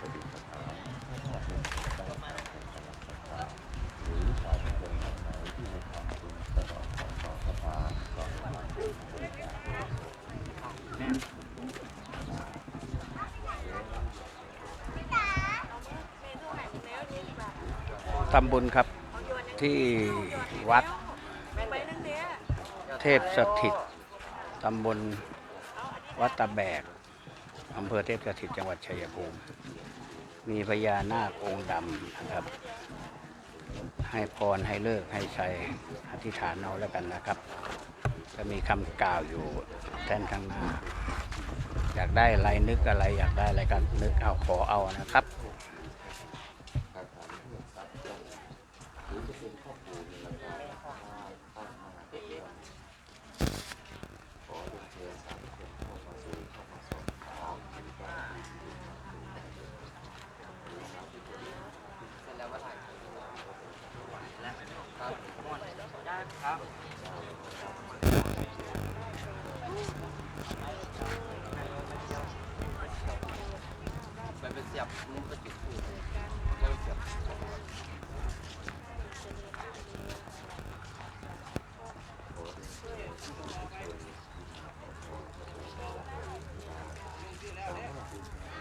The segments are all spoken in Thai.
ทำบุญครับที่วัดเทพสถิตตำบลวัดตะแบกอำเภอเทพสถิตจังหวัดชัยภูมิ มีพญานาคองค์ดำนะครับ ให้พรให้เลิกให้ชัยอธิษฐานเอาแล้วกันนะครับ จะมีคำกล่าวอยู่แท่นข้างหน้า อยากได้อะไรนึกอะไรอยากได้อะไรกันนึกเอาขอเอานะครับ มันเป็นเสียบมันเป็นจุดถูกแล้วเสียบ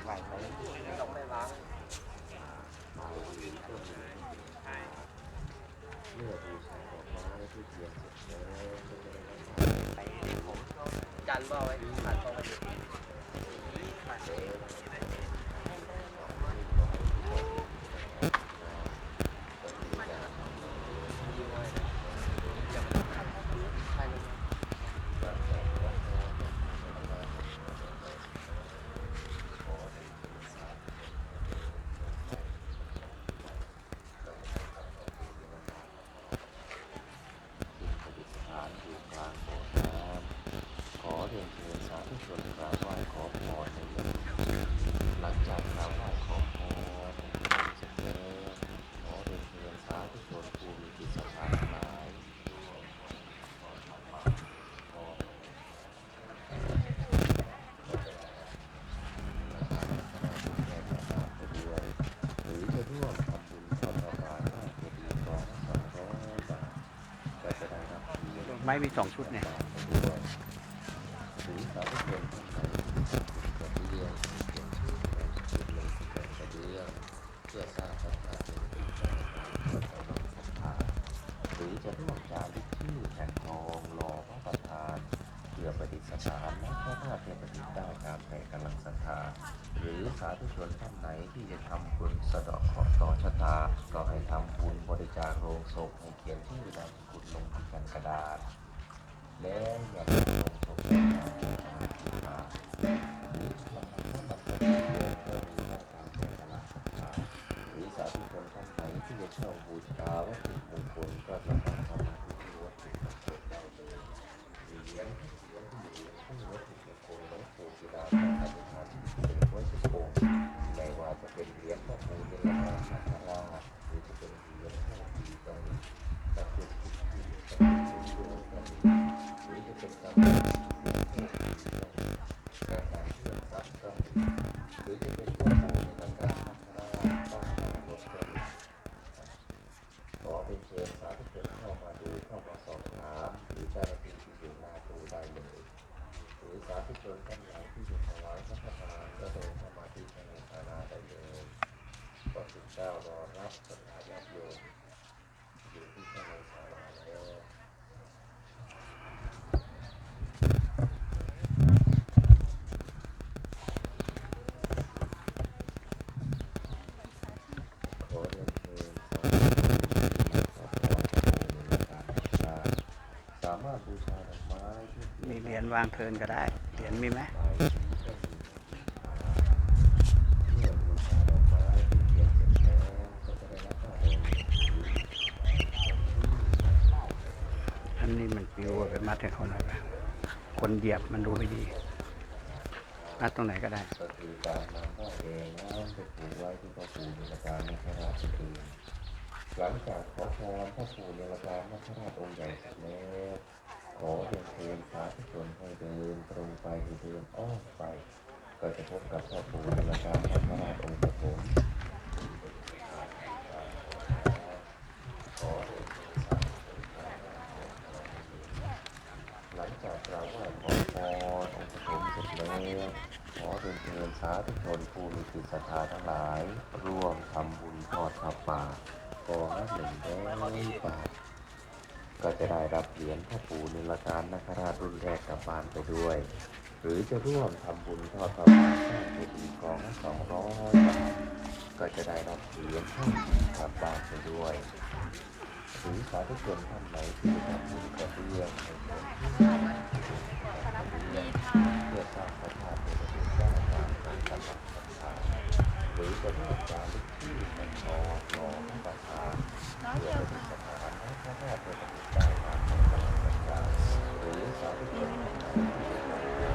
ไหวไหมต้องไม่ล้าง เมื่อบูชาดอกไม้ที่เทียนเสร็จแล้วก็จะได้รับ ไปในผมจานเบาไว้ตัดเข้าไป ฐานอยู่กลางโบสถ์น้ำขอเรียนเชิญสาธุชนกราบไหว้ขอพรในเรื่องหลังจากกราบไหว้ขอพรเสร็จแล้วขอเรียนเชิญสาธุชนผู้มีจิตศรัทธาทั้งหลายหรือจะร่วมทำบุญทอดถวายพระเจดีย์กองละสองร้อยบาทก็จะได้รับเกียรติ ไม้มีสองชุดเนี่ย ด้วยหรือสาธุชนท่านใดกระเบียงเขียนชื่อในชุดลงที่แผ่นกระเบียงเพื่อสร้าง ศรัทธาเป็นผู้ใจเพื่อความศรัทธาหรือจะร่วมจารึกชื่อแผ่นทองรอพระประธาน เพื่อประดิษฐานและพระธาตุเทพดิษฐ์ได้ตามแผ่กำลังศรัทธาหรือสาธุชนท่านไหนที่จะทำบุญสะเดาะเคราะห์ต่อชะตา ก็ให้ทำบุญบริจาคโรงศพให้เขียนชื่อนามสกุลลงที่แผ่นกระดาษ แล้วอย่าลืมลงศพมาหรือสาธุชนท่านไหนที่จะเช่าบูชาวัตถุมงคลก็สาม มีเหรียญวางเพลินก็ได้ เหรียญมีไหมอันนี้มันปิวไปมัดให้เขาหน่อยไปคนเหยียบมันดูไม่ดีมัดตรงไหนก็ได้ก็คือการนำผ้าแดงน้ำไปผูกไว้ที่พระปู่ในการนพราชพิธีหลังจากขอพรพระปู่ในการนพระราชองค์ใหญ่แล้ว ขอเรียนเชิญสาธุชนให้เดินตรงไปหรือเดินอ้อมไป ก็จะพบกับพ่อปู่ในการพระราชองค์ปฐมขอเรียนเชิญสาธุชนหลังจากกราบไหว้ขอพรองค์ปฐมเสร็จแล้วขอเรียนเชิญสาธุชนผู้มีจิตศรัทธาทั้งหลาย ร่วมทำบุญทอดผ้าป่ากองละหนึ่งร้อยบาท ก็จะได้รับเหรียญพ่อปู่นิลการนาคราชรุ่นแรกกลับบ้านไปด้วย หรือจะร่วมทำบุญทอดพระป่าสร้างเจดีย์กองละสองร้อยบาทก็จะได้รับเหรียญพ่อกลับบ้านไปด้วยหรือสาธุชนท่านไหนที่ทำบุญกระเบื้องในส่วนที่เพื่อสร้างพระธาตุเป็นประเได้ตามการกำลังศรัทธาหรือจะร่วมจาร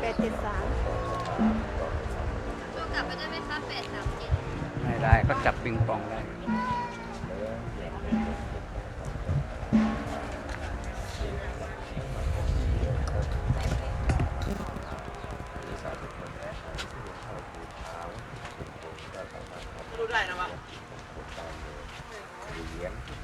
แปดเจ็ดสามตัวกลับไปได้ไหมคะแปดสามเจ็ดไม่ได้ก็จับปิงปองได้รู้ได้นะวะเ